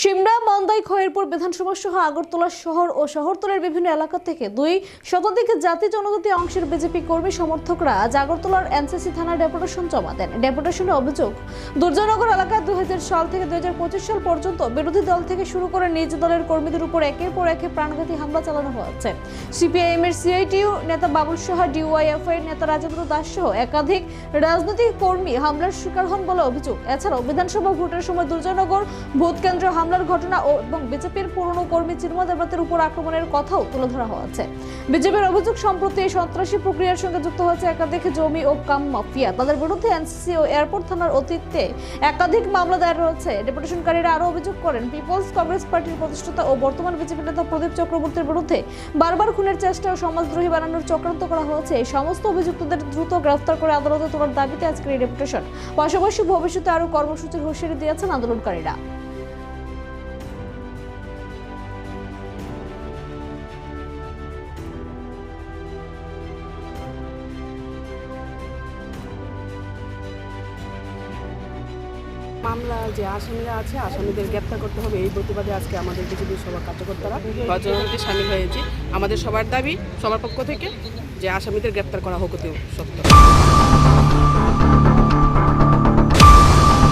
সিমরা মান্দাই খয়েরপুর বিধানসভা সহ আগরতলা শহর ও শহরতলের বিভিন্ন এলাকা থেকে দুই শতাধিক জাতি জনজাতি অংশের বিজেপি কর্মী সমর্থকরা আজ আগরতলার এনসিসি থানায় ডেপুটেশন জমা দেন। ডেপুটেশনে অভিযোগ দুর্জয়নগর এলাকায় দুই সাল থেকে দুই সাল পর্যন্ত বিরোধী দল থেকে শুরু করে নিজ দলের কর্মীদের উপর একের পর একে প্রাণঘাতী হামলা চালানো হয়েছে। সিপিআইএম এর সিআইটিইউ নেতা বাবুল সাহা, ডিওয়াইএফআই এর নেতা রাজেন্দ্র দাস সহ একাধিক রাজনৈতিক কর্মী হামলার শিকার হন বলে অভিযোগ। এছাড়াও বিধানসভা ভোটের সময় দুর্জয়নগর ভোট কেন্দ্রে হামলার ঘটনা ও এবং বিজেপির পুরনো কর্মী চিন্ময় দেবরাতের উপর আক্রমণের কথাও তুলে ধরা হয়েছে। বিজেপির অভিযোগ সম্প্রতি এই সন্ত্রাসী প্রক্রিয়ার সঙ্গে যুক্ত হয়েছে একাধিক জমি ও কাম মাফিয়া। তাদের বিরুদ্ধে এনসিসি ও এয়ারপোর্ট থানার অতীতে একাধিক মামলা দায়ের রয়েছে ডেপুটেশনকারীরা আরও অভিযোগ করেন, পিপলস কংগ্রেস পার্টির প্রতিষ্ঠাতা ও বর্তমান বিজেপি নেতা প্রদীপ চক্রবর্তীর বিরুদ্ধে বারবার খুনের চেষ্টা ও সমাজদ্রোহী বানানোর চক্রান্ত করা হয়েছে। এই সমস্ত অভিযুক্তদের দ্রুত গ্রেফতার করে আদালতে তোলার দাবিতে আজকের এই ডেপুটেশন। পাশাপাশি ভবিষ্যতে আরও কর্মসূচির হুঁশিয়ারি দিয়েছেন আন্দোলনকারীরা। মামলা, যে আসামিরা আছে, আসামিদের গ্রেপ্তার করতে হবে। এই প্রতিবাদে আজকে আমাদের বিজেপি সভা কার্যকর্তারা জনগণকে সামিল হয়েছি। আমাদের সবার দাবি, সবার পক্ষ থেকে যে আসামিদের গ্রেপ্তার করা হোক অতি সত্য।